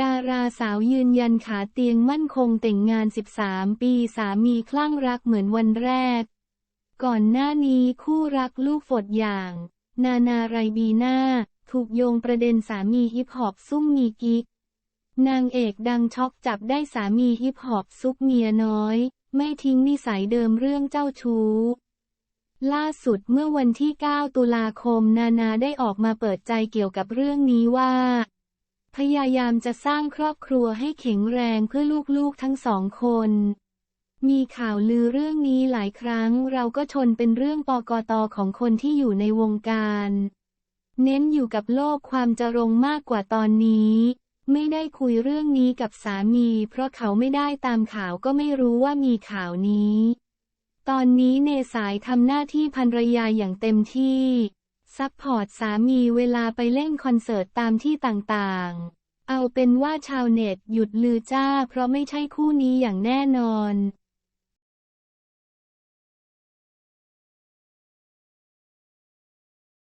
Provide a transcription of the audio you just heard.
ดาราสาวยืนยันขาเตียงมั่นคงแต่งงาน 13 ปีสามีคลั่งรักเหมือนวันแรก ก่อนหน้านี้คู่รักลูกฝดอย่าง นานาไรบีน่าถูกโยงประเด็นสามีฮิปฮอปซุ่มมีกิ๊ก นางเอกดังช็อกจับได้สามีฮิปฮอปซุกเมียน้อย ไม่ทิ้งนิสัยเดิมเรื่องเจ้าชู้ ล่าสุดเมื่อวันที่ 9 ตุลาคมนานาได้ออกมาเปิดใจเกี่ยวกับเรื่องนี้ว่า พยายามจะสร้างครอบครัวให้แข็งแรงเพื่อลูกๆทั้งสองคน มีข่าวลือเรื่องนี้หลายครั้งเราก็ชนเป็นเรื่องปกตของคนที่อยู่ในวงการ เน้นอยู่กับโลกความจรงมากกว่าตอนนี้ ไม่ได้คุยเรื่องนี้กับสามี เพราะเขาไม่ได้ตามข่าวก็ไม่รู้ว่ามีข่าวนี้ ตอนนี้เนสายทำหน้าที่ภรรยาอย่างเต็มที่ ซัพพอร์ตสามีเวลาไปเล่นคอนเสิร์ตตามที่ต่างๆ เอาเป็นว่าชาวเน็ตหยุดลือจ้าเพราะไม่ใช่คู่นี้อย่างแน่นอน